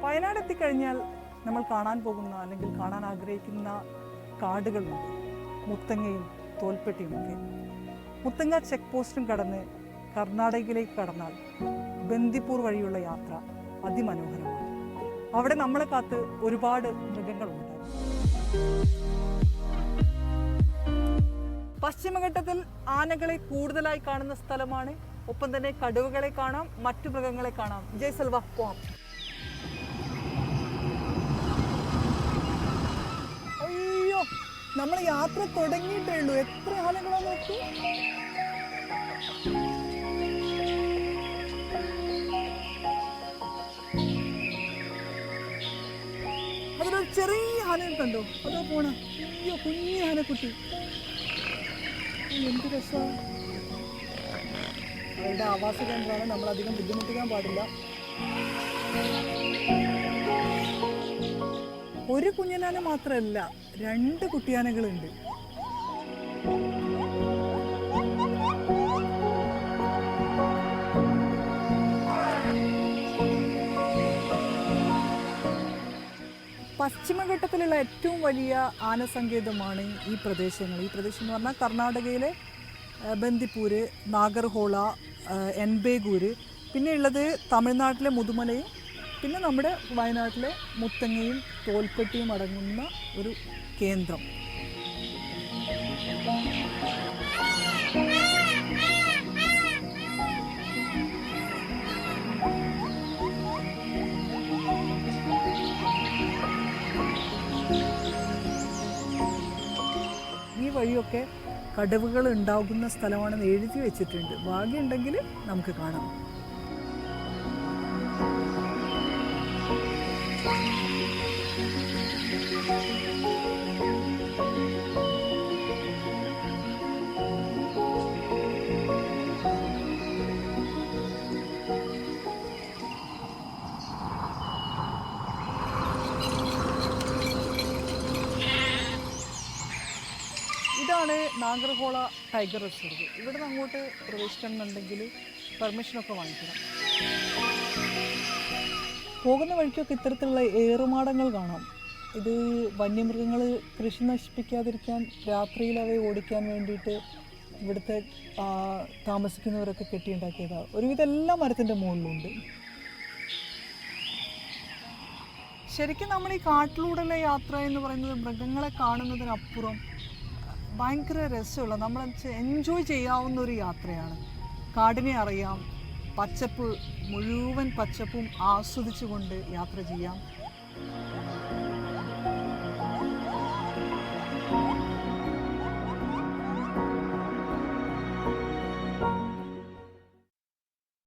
വയനാട് എത്തിക്കഴിഞ്ഞാൽ നമ്മൾ കാണാൻ പോകുന്ന അല്ലെങ്കിൽ കാണാൻ ആഗ്രഹിക്കുന്ന കാടുകളുണ്ട്. മുത്തങ്ങയും തോൽപ്പെട്ടിയുമൊക്കെ. മുത്തങ്ങ ചെക്ക് പോസ്റ്റും കടന്ന് കർണാടകയിലേക്ക് കടന്നാൽ ബന്ദിപ്പൂർ വഴിയുള്ള യാത്ര അതിമനോഹരമാണ്. അവിടെ നമ്മളെ കാത്ത് ഒരുപാട് മൃഗങ്ങളുണ്ട്. പശ്ചിമഘട്ടത്തിൽ ആനകളെ കൂടുതലായി കാണുന്ന സ്ഥലമാണ്. ഒപ്പം തന്നെ കടുവകളെ കാണാം മറ്റു മൃഗങ്ങളെ കാണാം. ജയ് സെൽവ പോവാം. അയ്യോ നമ്മൾ യാത്ര തുടങ്ങിയിട്ടേ ഉള്ളൂ. എത്ര ആളുകളാ നോക്കി. അതിലൊരു ചെറിയ ആനയെ കണ്ടോ? അതോ പോണ? അയ്യോ കുഞ്ഞു ആനക്കുട്ടി. എന്ത് രസമാണ് അവരുടെ ആവാസ കേന്ദ്രമാണ്. നമ്മൾ അധികം ബുദ്ധിമുട്ടിക്കാൻ പാടില്ല. ഒരു കുഞ്ഞനാന മാത്രമല്ല രണ്ട് കുട്ടിയാനകളുണ്ട്. പശ്ചിമഘട്ടത്തിലുള്ള ഏറ്റവും വലിയ ആനസങ്കേതമാണ് ഈ പ്രദേശങ്ങൾ. ഈ പ്രദേശം എന്ന് പറഞ്ഞാൽ കർണാടകയിലെ ബന്ദിപ്പൂര് നാഗർഹോള എൻബേഗൂര് പിന്നെ ഉള്ളത് തമിഴ്നാട്ടിലെ മുതുമലയും പിന്നെ നമ്മുടെ വയനാട്ടിലെ മുത്തങ്ങയും തോൽപ്പെട്ടിയും അടങ്ങുന്ന ഒരു കേന്ദ്രം. വഴിയൊക്കെ കടവുകൾ ഉണ്ടാകുന്ന സ്ഥലമാണെന്ന് എഴുതി വെച്ചിട്ടുണ്ട്. ഭാഗ്യമുണ്ടെങ്കിൽ നമുക്ക് കാണാം. ഇതാണ് നാഗർഹോള ടൈഗർ റിസർവ്. ഇവിടെ നിന്ന് അങ്ങോട്ട് പ്രവേശിക്കണമെന്നുണ്ടെങ്കിൽ പെർമിഷനൊക്കെ വാങ്ങിക്കണം. പോകുന്ന വഴിക്കൊക്കെ ഇത്തരത്തിലുള്ള ഏറുമാടങ്ങൾ കാണാം. ഇത് വന്യമൃഗങ്ങൾ കൃഷി നശിപ്പിക്കാതിരിക്കാൻ രാത്രിയിൽ അവയെ ഓടിക്കാൻ വേണ്ടിയിട്ട് ഇവിടുത്തെ താമസിക്കുന്നവരൊക്കെ കെട്ടിയുണ്ടാക്കിയതാണ് ഒരുവിധം എല്ലാ മരത്തിന്റെ മുകളിലുണ്ട്. ശരിക്കും നമ്മൾ ഈ കാട്ടിലൂടെയുള്ള യാത്ര എന്ന് പറയുന്നത് മൃഗങ്ങളെ കാണുന്നതിനപ്പുറം ഭയങ്കര രസമുള്ള നമ്മൾ എൻജോയ് ചെയ്യാവുന്ന ഒരു യാത്രയാണ്. കാടിനെ അറിയാം പച്ചപ്പ് മുഴുവൻ പച്ചപ്പും ആസ്വദിച്ചുകൊണ്ട് യാത്ര ചെയ്യാം.